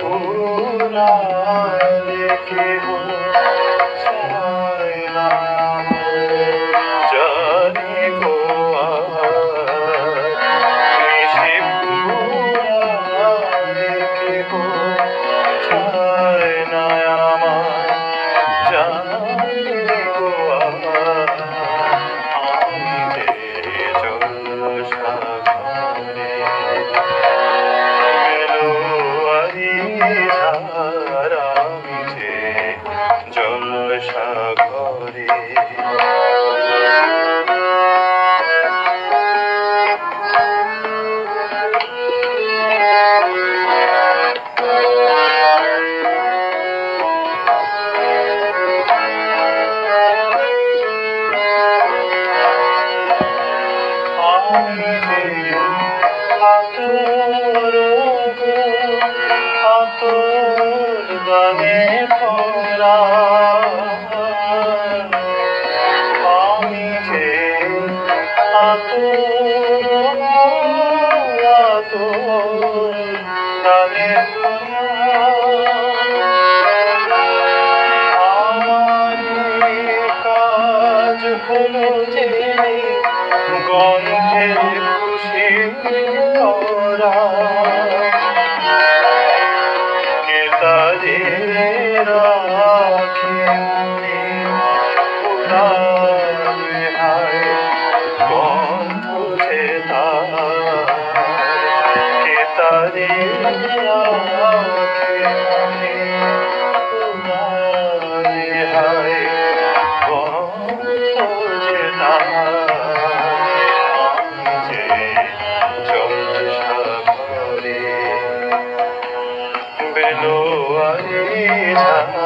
پور کي আতর গানে জলে আমার কাজ হলো যে গন্ধের খুশি ধরা Oh, I need you.